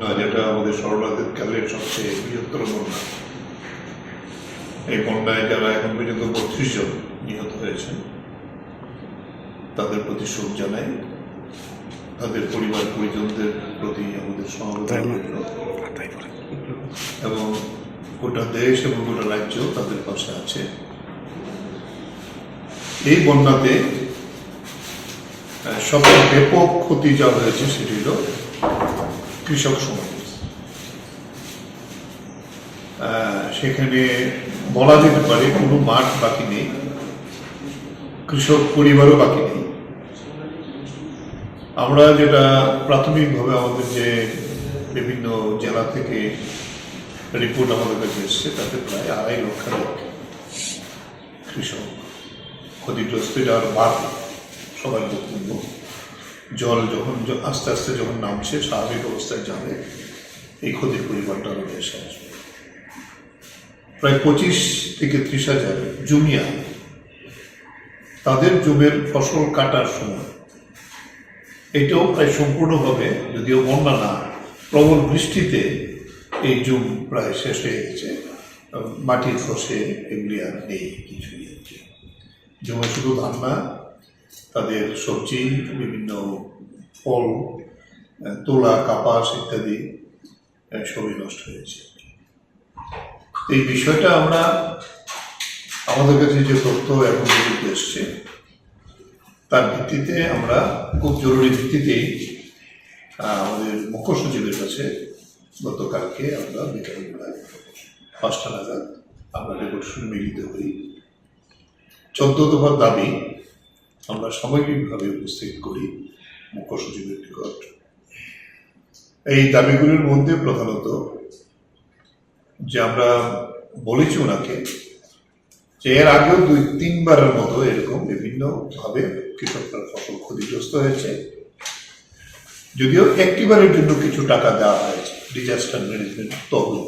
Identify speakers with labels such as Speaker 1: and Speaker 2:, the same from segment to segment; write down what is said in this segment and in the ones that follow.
Speaker 1: না, যেটা আমাদের সরলাদের কালের সবচেয়ে বৃহত্তর বন্যা এই বন্যায় যারা এখন পর্যন্ত বত্রিশ জন নিহত হয়েছেন তাদের প্রতি শোক জানাই। তাদের পরিবার পরিজনদের প্রতি আমাদের সমবেদনা এবং গোটা দেশ এবং গোটা রাজ্য তাদের পাশে আছে। এই বন্যাতে সবচেয়ে ব্যাপক ক্ষতি যা হয়েছে সেটি হল কৃষক আহ, সেখানে বলা যেতে পারে কোনো মাঠ বাকি নেই কৃষক পরিবারও বাকি নেই। আমরা যেটা প্রাথমিকভাবে আমাদের যে বিভিন্ন জেলা থেকে রিপোর্ট আমাদের কাছে এসছে তাতে প্রায় আড়াই লক্ষাধিক কৃষক ক্ষতিগ্রস্ত যাওয়ার বাদ সবার বক্তব্য জল যখন আস্তে আস্তে যখন নামছে, স্বাভাবিক অবস্থায় যাবে। এই ক্ষতির পরিমাণটা আরও বেশি আসবে। প্রায় পঁচিশ থেকে ত্রিশ হাজার জমিয়া তাদের জমির ফসল কাটার সময়, এটাও প্রায় সম্পূর্ণভাবে যদিও বন্যা না, প্রবল বৃষ্টিতে এই জুম প্রায় শেষ হয়ে গেছে। মাটির ফসে এগুলি আর নেই কিছুই কি। জমে শুধু ধান না, তাদের সবজি, বিভিন্ন ফল তোলা, কাপাস ইত্যাদি সবই নষ্ট হয়েছে। এই বিষয়টা আমরা আমাদের কাছে যে তথ্য এখন পর্যন্ত এসছে, তার ভিত্তিতে আমরা খুব জরুরি ভিত্তিতেই আমাদের মুখ্য সচিবের কাছে গতকালকে আমরা বিকালবেলায় পাঁচটা নাগাদ আমরা রেগুলেশন মিলিত হই। চোদ্দ দফার দাবি আমরা সামগ্রিকভাবে উপস্থিত করি। মুখ্য সচিবের নিকট। এই দাবিগুলির মধ্যে প্রধানত যে আমরা বলেছি ওনাকে, যে এর আগেও দুই তিনবারের মতো এরকম বিভিন্ন ভাবে কৃষকরা ফসল ক্ষতিগ্রস্ত হয়েছে। যদিও একটিবারের জন্য কিছু টাকা দেওয়া হয়েছে ডিজাস্টার ম্যানেজমেন্ট তহবিল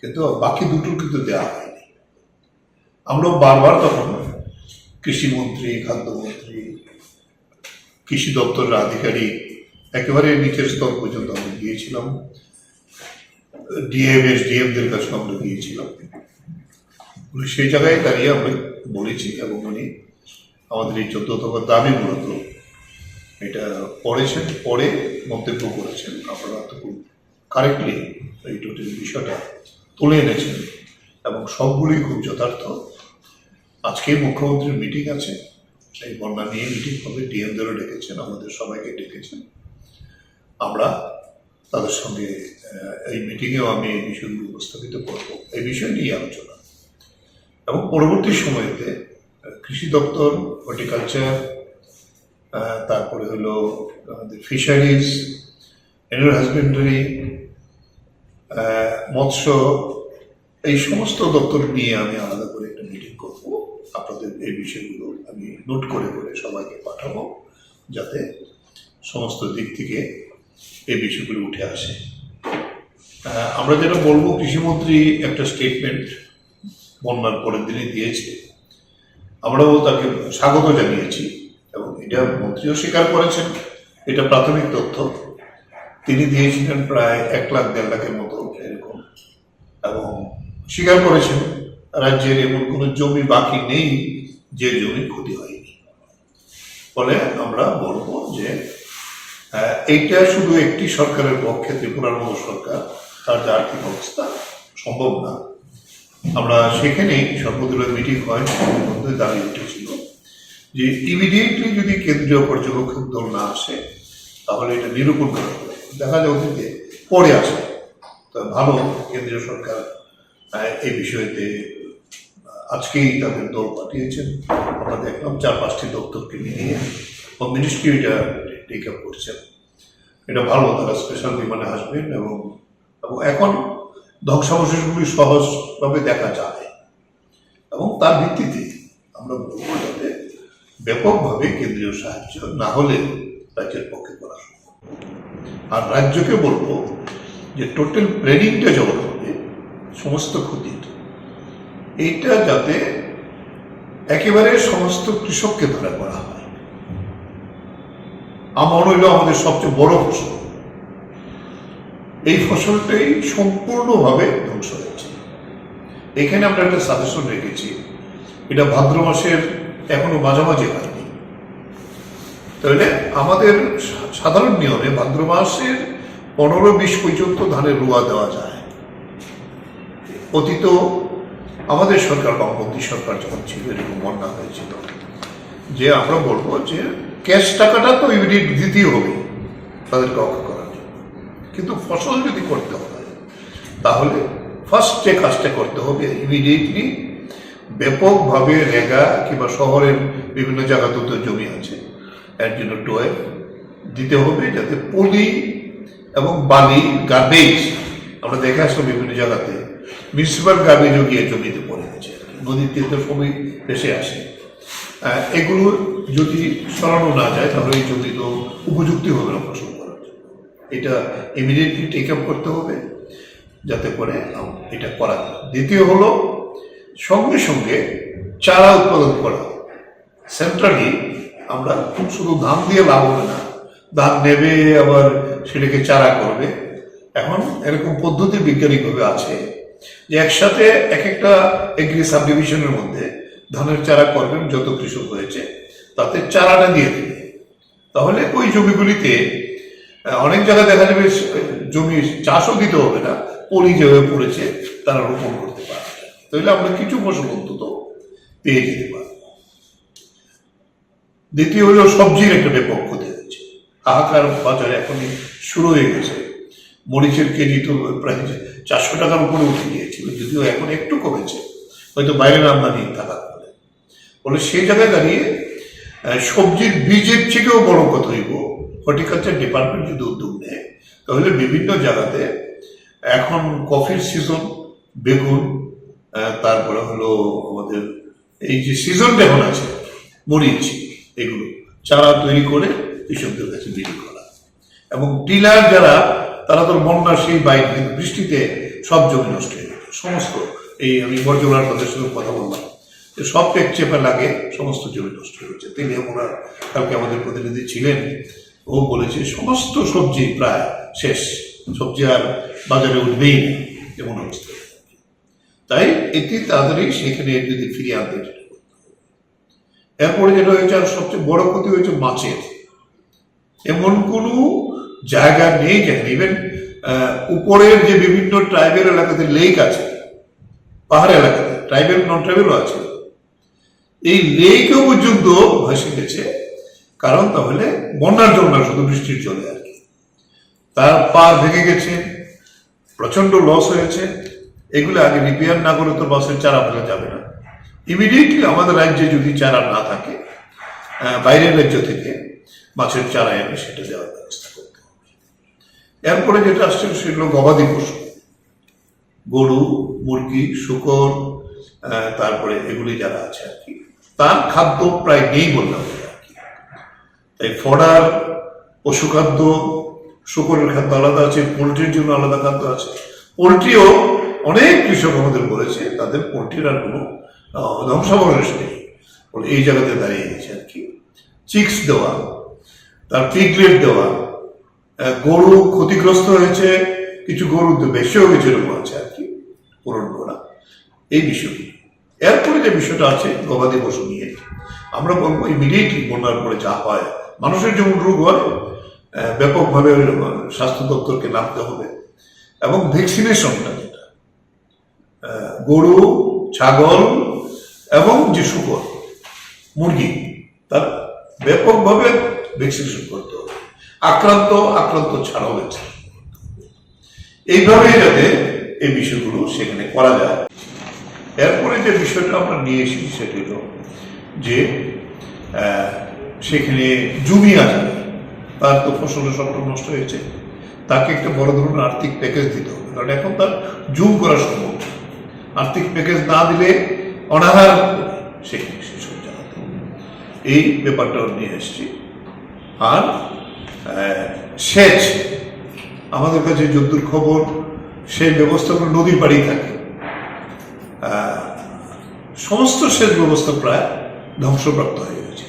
Speaker 1: কিন্তু বাকি দুটো কিন্তু দেওয়া হয়নি। আমরা বারবার তখন কৃষিমন্ত্রী, খাদ্যমন্ত্রী কৃষি দপ্তরের আধিকারিক একেবারে নিচের স্তর পর্যন্ত আমরা গিয়েছিলাম। ডিএম এস, ডিএমদের কাছে আমরা গিয়েছিলাম। সেই জায়গায় দাঁড়িয়ে আমরা বলেছি এবং উনি আমাদের এই চোদ্দ দফার দাবি মূলত এটা পড়েছেন পরে মন্তব্য করেছেন। আপনারা তো খুব কারেক্টলি এই টোটাল বিষয়টা তুলে এনেছেন এবং সবগুলোই খুব যথার্থ। আজকে মুখ্যমন্ত্রীর মিটিং আছে। সেই বন্যা নিয়ে মিটিং হবে ডিএমদেরও ডেকেছেন, আমাদের সবাইকে ডেকেছেন। আমরা তাদের সঙ্গে এই মিটিংয়েও আমি এই বিষয়গুলো উপস্থাপিত করব। এই বিষয় নিয়ে আলোচনা। এবং পরবর্তী সময়তে কৃষি দপ্তর, হর্টিকালচার তারপরে হলো আমাদের ফিশারিজ এনিম্যাল হাজবেন্ডারি মৎস্য, এই সমস্ত দপ্তর নিয়ে আমি আলাদা করে একটা মিটিং করব। আপনাদের এই বিষয়গুলো আমি নোট করে করে সবাইকে পাঠাবো যাতে সমস্ত দিক থেকে এই বিষয়গুলো উঠে আসে। আমরা যেটা বলব, কৃষিমন্ত্রী একটা স্টেটমেন্ট বন্যার পরের দিনে দিয়েছে। আমরাও তাকে স্বাগত জানিয়েছি এবং এটা মন্ত্রীও স্বীকার করেছেন। এটা প্রাথমিক তথ্য। তিনি দিয়েছিলেন প্রায় এক লাখ দেড় লাখের মতো এরকম। এবং স্বীকার করেছেন, রাজ্যের এমন কোনো জমি বাকি নেই যে জমির ক্ষতি হয়নি। ফলে আমরা বলব যে এইটা শুধু একটি সরকারের পক্ষে, ত্রিপুরার মতো সরকার, তার যে আর্থিক অবস্থা সম্ভব না। আমরা সেখানেই সর্বদলীয় মিটিং হয় মধ্যে দাবি উঠেছিল যে ইমিডিয়েটলি যদি কেন্দ্রীয় পর্যবেক্ষক দল না আসে, তাহলে এটা নিরূপণ করা হবে। দেখা যায় অতীতে পরে আসে। ভালো কেন্দ্রীয় সরকার এই বিষয়তে আজকেই তাদের দল পাঠিয়েছেন। আমরা দেখলাম চার পাঁচটি দপ্তরকে নিয়ে বা মিনিস্ট্রি এটা টেক আপ করছেন। এটা ভালো, তারা স্পেশাল বিমানে আসবেন এবং এবং এখন ধ্বংসাবশেষগুলি সহজভাবে দেখা যায়। এবং তার ভিত্তিতে আমরা বলব যাতে ব্যাপকভাবে কেন্দ্রীয় সাহায্য না হলে রাজ্যের পক্ষে করা সম্ভব। আর রাজ্যকে বলব যে টোটাল প্ল্যানিংটা যখন হবে, সমস্ত ক্ষতির এইটা যাতে একেবারে সমস্ত কৃষককে ধরা করা হয়। আমার হইল আমাদের সবচেয়ে বড় ফসল। এই ফসলটাই সম্পূর্ণভাবে ধ্বংস হয়েছে। এখানে আমরা একটা সাজেশন রেখেছি। এটা ভাদ্র মাসের এখনও মাঝামাঝি হয়নি। তাহলে আমাদের সাধারণ নিয়মে ভাদ্র মাসের পনেরো, বিশ পর্যন্ত ধানের রোয়া দেওয়া যায়। অতীত আমাদের সরকার, বামপন্থী সরকার যখন ছিল, এরকম বন্যা হয়েছিল, যে আমরা বলব যে ক্যাশ টাকাটা তো ইমিডিয়েট দিতেই হবে তাদেরকে অক্ষা করার জন্য। কিন্তু ফসল যদি করতে হয়, তাহলে ফার্স্ট যে কাজটা করতে হবে ইমিডিয়েটলি ব্যাপকভাবে রেগা কিংবা শহরের বিভিন্ন জায়গাতে তো জমি আছে, এর জন্য টোয়ে দিতে হবে যাতে পলি এবং বালি গার্বেজ আমরা দেখে আসলাম বিভিন্ন জায়গাতে মিউনিসিপাল গার্বেজও গিয়ে জমিতে পড়ে গেছে নদীতে তো সবই ভেসে আসে। এগুলো যদি সরানো না যায়, তাহলে এই জমি তো উপযুক্ত হবে না ফসল করার জন্য। এটা ইমিডিয়েটলি টেক আপ করতে হবে, যাতে করে এটা করা যায়। দ্বিতীয় হলো, সঙ্গে সঙ্গে চারা উৎপাদন করা। সেন্ট্রালি আমরা খুব শুধু ধান দিয়ে লাভ হবে না, ধান নেবে, আবার সেটাকে চারা করবে। এখন এরকম পদ্ধতি বৈজ্ঞানিকভাবে আছে যে একসাথে এক একটা এগ্রি সাব ডিভিশনের মধ্যে ধানের চারা করবেন, যত কৃষক হয়েছে, তাতে চারাটা দিয়ে দেবে। তাহলে ওই জমিগুলিতে অনেক জায়গায় দেখা যাবে জমি চাষও দিতে হবে না, পলি যেভাবে পড়েছে, তারা রোপণ করতে পারে তাহলে আমরা কিছু ফসল অন্তত পেয়ে যেতে পারব। দ্বিতীয় হলো সবজির একটা ব্যাপক ক্ষতি হয়েছে হাহাকার বাজারে এখনই শুরু হয়ে গেছে। মরিচের কেজি তো প্রায় চারশো টাকার উপরে উঠে গিয়েছিল, যদিও এখন একটু কমেছে। হয়তো বাইরের আমদানি থাকার ফলে বলে সেই জায়গায় দাঁড়িয়ে সবজির বীজের থেকেও বড় কথা হইব, হর্টিকালচার ডিপার্টমেন্ট যদি উদ্যোগ নেয়, তাহলে বিভিন্ন জায়গাতে এখন কফির সিজন বেগুন তারপরে হলো আমাদের এই যে সিজন এখন আছে, মরিচ, এগুলো, চারা তৈরি করে কৃষকদের কাছে বিক্রি করা। এবং ডিলার যারা তারা তো বন্যার সেই বাইরে কিন্তু বৃষ্টিতে সব জমি নষ্ট হয়ে গেল সমস্ত এই আমি বর্জলার তাদের সঙ্গে কথা বললাম। যে সব পেক চেপে লাগে, সমস্ত জমি নষ্ট হয়ে গেছে তিনি আমরা কালকে আমাদের প্রতিনিধি ছিলেন, ও বলেছে, সমস্ত সবজি প্রায় শেষ। সবজি আর বাজারে উঠবেই না। এমন অবস্থা। তাই এটি তাড়াতাড়ি সেখানে যদি ফিরিয়ে আনতে এরপরে যেটা হয়েছে, আর সবচেয়ে বড় ক্ষতি হয়েছে মাছের। এমন কোনো জায়গা নেই যেখানে ইভেন উপরের যে বিভিন্ন ট্রাইবেল এলাকাতে লেক আছে, পাহাড় এলাকাতে ট্রাইবেল নন ট্রাইবেলও আছে। এই লেকও পর্যন্ত ভাসে গেছে, কারণ তাহলে বন্যার জন্য শুধু বৃষ্টির জলে আর কি। তার পার ভেঙে গেছে প্রচণ্ড লস হয়েছে। এগুলো আগে রিপেয়ার না করে তো বাসের চারা ফেলা যাবে না। ইমিডিয়েটলি আমাদের রাজ্যে যদি চারা না থাকে বাইরের রাজ্য থেকে মাছের চারা এনে সেটা দেওয়ার ব্যবস্থা। এরপরে যেটা আসছে সেগুলো গবাদি পশু গরু, মুরগি, শুকর তারপরে এগুলি যারা আছে আর কি। তার খাদ্য প্রায় নেই বললাম আর কি। তাই ফডার পশুখাদ্য শুকরের খাদ্য আলাদা আছে, পোলট্রির জন্য আলাদা খাদ্য আছে। পোলট্রিও অনেক কৃষক আমাদের বলেছে, তাদের পোলট্রির আর কোনো ধ্বংসাবশেষ নেই এই জায়গাতে দাঁড়িয়ে গেছে আর কি। চিক্স দেওয়া, তার পিগলেট দেওয়া গরু ক্ষতিগ্রস্ত হয়েছে, কিছু গরু বেশিও হয়েছে এরকম আছে আর কি, পূরণ করা। এই বিষয়টি। এরপরে যে বিষয়টা আছে, গবাদি পশু নিয়ে। আমরা বলব ইমিডিয়েটলি বন্যার পরে যা হয়, মানুষের যেমন রোগ হয় ব্যাপকভাবে স্বাস্থ্য দপ্তরকে নামতে হবে। এবং ভ্যাকসিনেশনটা যেটা গরু, ছাগল এবং যে শুকর, মুরগি, তার ব্যাপকভাবে ভ্যাকসিনেশন করতে হবে। আক্রান্ত আক্রান্ত ছাড়া হয়েছে। এইভাবেই যাতে এই বিষয়গুলো সেখানে করা যায়। এরপরে যে বিষয়টা আমরা নিয়ে এসেছি সেটা হলো যে সেখানে জমি আছে। তার তো ফসলের সবটা নষ্ট হয়েছে। তাকে একটা বড় ধরনের আর্থিক প্যাকেজ দিতে হবে। কারণ এখন তার জুম করা সম্ভব আর্থিক প্যাকেজ না দিলে অনাহার সেখানে সেসব জায়গাতে এই ব্যাপারটাও নিয়ে এসেছি। আর সেচ। আমাদের কাছে যদ্দূর খবর, সেই ব্যবস্থাগুলো নদীর পাড়েই থাকে। সমস্ত সেচ ব্যবস্থা প্রায় ধ্বংসপ্রাপ্ত হয়ে গেছে।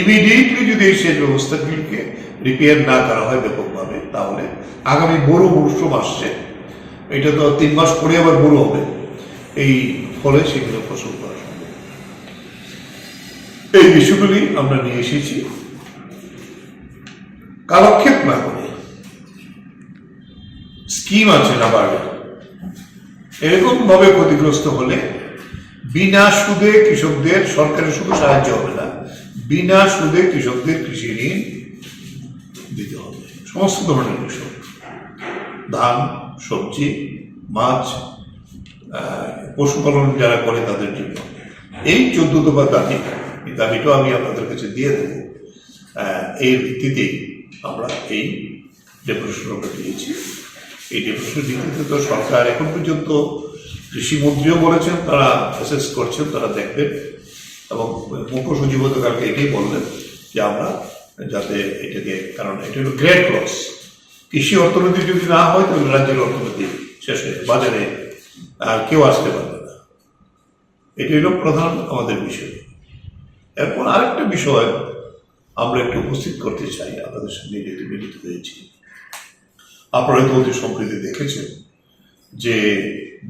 Speaker 1: ইমিডিয়েটলি যদি এই সেচ ব্যবস্থাগুলিকে রিপেয়ার না করা হয় ব্যাপকভাবে, তাহলে আগামী বড় মরশুম আসছে। এটা তো তিন মাস পরে আবার বড় হবে। এই ফলে সেগুলো ফসল করা সম্ভব এই বিষয়গুলি আমরা নিয়ে এসেছি। কালক্ষেপ না করে। স্কিম আছে না বাড়বে এরকম ভাবে ক্ষতিগ্রস্ত হলে বিনা সুদে কৃষকদের সরকারের শুধু সাহায্য হবে না, বিনা সুদে কৃষকদের কৃষি ঋণ দিতে হবে। সমস্ত ধরনের কৃষক। ধান, সবজি, মাছ পশুপালন যারা করে তাদের জন্য। এই চোদ্দ দফা দাবি দাবিটাও আমি আপনাদের কাছে দিয়ে দেব। এর ভিত্তিতেই আমরা এই ডেপুটেশন আমরা দিয়েছি এই ডেপুটেশনের ভিত্তিতে তো সরকার এখন পর্যন্ত কৃষিমন্ত্রীও বলেছেন, তারা অ্যাসেস করছেন, তারা দেখবেন। এবং মুখ্য সচিব তো কালকে এটাই বললেন যে আমরা যাতে এটাকে, কারণ এটা হলো গ্রেট লস কৃষি অর্থনীতি যদি না হয়, তাহলে রাজ্যের অর্থনীতি শেষ হয়ে বাজারে আর কেউ আসতে পারবে না। এটি হলো প্রধান আমাদের বিষয়। এরপর আরেকটা বিষয় আমরা একটু উপস্থিত করতে চাই, আপনাদের সঙ্গে যেহেতু মিলিত হয়েছি। আপনারা তো অতি সম্প্রতি দেখেছেন যে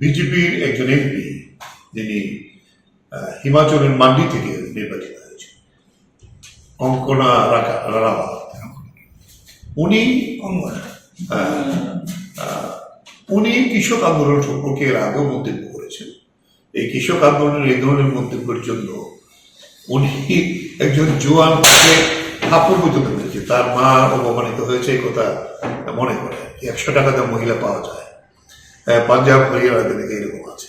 Speaker 1: বিজেপির একজন এমপি যিনি হিমাচলের মান্ডি থেকে নির্বাচিত হয়েছে কঙ্কনা রাখা উনি উনি কৃষক আন্দোলন সম্পর্কে এর আগেও মন্তব্য করেছেন। এই কৃষক আন্দোলনের এই ধরনের মন্তব্যের জন্য উনি একজন জোয়ানকে থাপ্পড় পর্যন্ত মেরেছে। তার মা অপমানিত হয়েছে এই কথা মনে করে একশো টাকাতে মহিলা পাওয়া যায়। আহ, পাঞ্জাব হরিয়ানাতে নাকি এরকম আছে।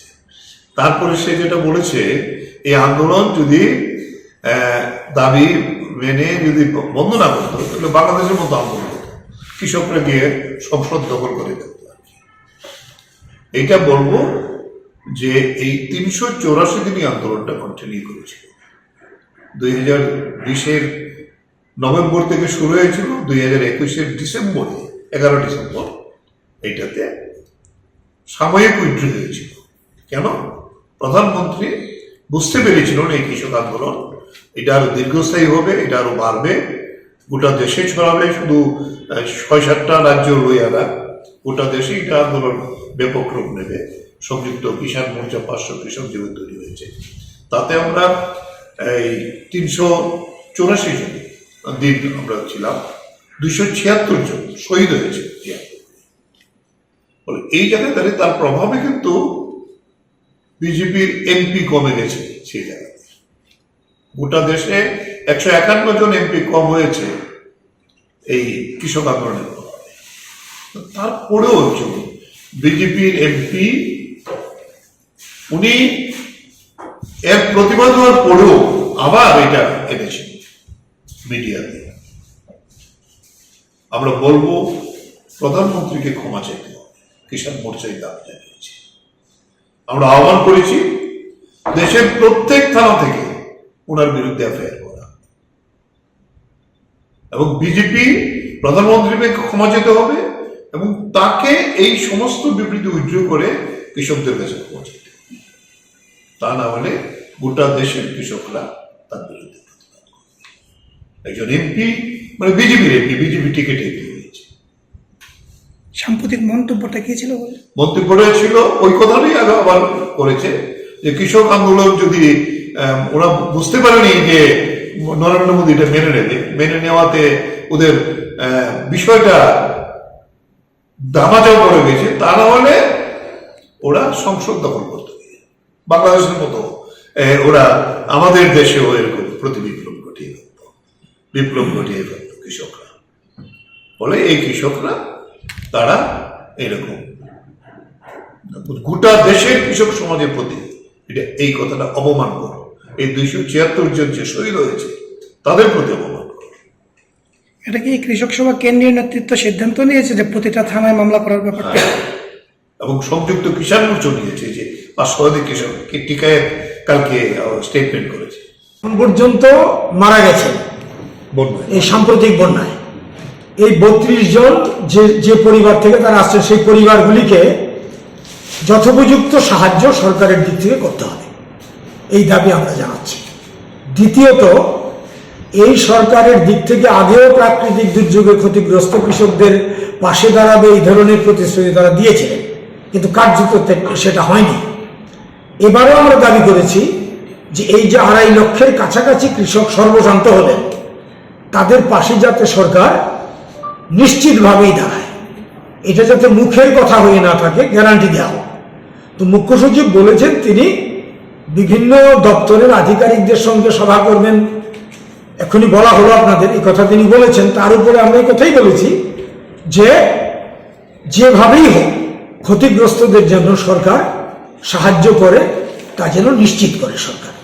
Speaker 1: তারপরে সে যেটা বলেছে এই আন্দোলন যদি দাবি মেনে যদি বন্ধ না করতো তাহলে বাংলাদেশের মতো আন্দোলন হতো। কৃষকরা গিয়ে সংসদ দখল করে কি। এইটা বলব যে এই তিনশো চৌরাশি দিনই আন্দোলনটা কন্টিনিউ করেছিল। দুই হাজার বিশের নভেম্বর থেকে শুরু হয়েছিল, দুই হাজার একুশের ডিসেম্বরে, এগারো ডিসেম্বর, এইটাতে সাময়িক উইথড্র হয়েছিল। কেন? প্রধানমন্ত্রী বুঝতে পেরেছিলেন এই কৃষক আন্দোলন। এটা আরও দীর্ঘস্থায়ী হবে, এটা আরও বাড়বে। গোটা দেশে ছড়াবে, শুধু ছয় সাতটা রাজ্য লইয়া না গোটা দেশে এটা আন্দোলন ব্যাপক রূপ নেবে। সংযুক্ত কিষাণ মোর্চা পাঁচশো কৃষক যেভাবে তৈরি হয়েছে। তাতে আমরা তিনশো চৌরাশি জন দিন আমরা ছিলাম, দুইশো ছিয়াত্তর জন শহীদ হয়েছে। বলে এই জায়গায় দাঁড়িয়ে তার প্রভাবে কিন্তু বিজেপির এমপি কমে গেছে সেই জায়গাতে গোটা দেশে একশো একান্ন জন এমপি কম হয়েছে এই কৃষক আন্দোলনের তারপরেও একজন বিজেপির এমপি, উনি এর প্রতিবাদ হওয়ার পরেও আবার এটা এনেছেন মিডিয়াতে আমরা বলব, প্রধানমন্ত্রীকে ক্ষমা চাইতে কিষাণ মোর্চায় দাবি জানিয়েছে। আমরা আহ্বান করেছি, দেশের প্রত্যেক থানা থেকে ওনার বিরুদ্ধে এফআইআর করা। এবং বিজেপি প্রধানমন্ত্রীকে ক্ষমা যেতে হবে এবং তাকে এই সমস্ত বিবৃতি উজ্জ্ব করে কৃষকদের কাছে পৌঁছাতে তা না হলে গোটা দেশের কৃষকরা তার বিরুদ্ধে প্রতিবাদ করবে। একজন এমপি মানে বিজেপির এমপি বিজেপি টিকিট এমপি হয়েছে।
Speaker 2: সাম্প্রতিক মন্তব্যটা কি ছিল বলে
Speaker 1: মন্ত্রীপরে ছিল ওই কথাটাই আগে আবার করেছে যে কৃষক আন্দোলন যদি ওরা বুঝতে পারেনি যে নরেন্দ্র মোদী এটা মেনে নেবে মেনে নেওয়াতে ওদের বিষয়টা দামাচাও করে গেছে তা না হলে ওরা সংসদ দখল হবে বাংলাদেশের মতো ওরা আমাদের দেশেও এরকম প্রতি বিপ্লব ঘটিয়ে ফেলত। বিপ্লব ঘটিয়ে ফেলত কৃষকরা। বলে এই কৃষকরা তারা এরকম গোটা দেশের কৃষক সমাজের প্রতি এটা এই কথাটা অপমান করো। এই দুইশো ছিয়াত্তর জন যে শহীদ হয়েছে তাদের প্রতি অপমান করো।
Speaker 2: এটা কি কৃষক সভা কেন্দ্রীয় নেতৃত্ব সিদ্ধান্ত নিয়েছে যে প্রতিটা থানায় মামলা করার ব্যাপারটা?
Speaker 1: এবং সংযুক্ত কিষাণ মোর্চা নিয়েছে যে পাঁচ শতাধিক কৃষক টিকায় কালকে স্টেটমেন্ট করেছে।
Speaker 3: এখন পর্যন্ত মারা গেছেন
Speaker 1: বন্যায়।
Speaker 3: এই সাম্প্রতিক বন্যায়। এই বত্রিশ জন যে যে পরিবার থেকে তারা আসছে সেই পরিবারগুলিকে যথোপযুক্ত সাহায্য সরকারের দিক থেকে করতে হবে। এই দাবি আমরা জানাচ্ছি। দ্বিতীয়ত এই সরকারের দিক থেকে আগেও প্রাকৃতিক দুর্যোগে ক্ষতিগ্রস্ত কৃষকদের পাশে দাঁড়াবে এই ধরনের প্রতিশ্রুতি তারা দিয়েছিলেন। কিন্তু কার্যত সেটা হয়নি। এবারও আমরা দাবি করেছি যে এই যে আড়াই লক্ষের কাছাকাছি কৃষক সর্বশান্ত হলেন, তাদের পাশে যাতে সরকার নিশ্চিতভাবেই দাঁড়ায়। এটা যাতে মুখের কথা হয়ে না থাকে গ্যারান্টি দেওয়া হোক। তো মুখ্য সচিব বলেছেন তিনি বিভিন্ন দপ্তরের আধিকারিকদের সঙ্গে সভা করবেন। এখনই বলা হলো আপনাদের, এই কথা তিনি বলেছেন। তার উপরে আমরা এই কথাই বলেছি যে যেভাবেই হোক ক্ষতিগ্রস্তদের জন্য সরকার সাহায্য করে তা যেন নিশ্চিত করে সরকার।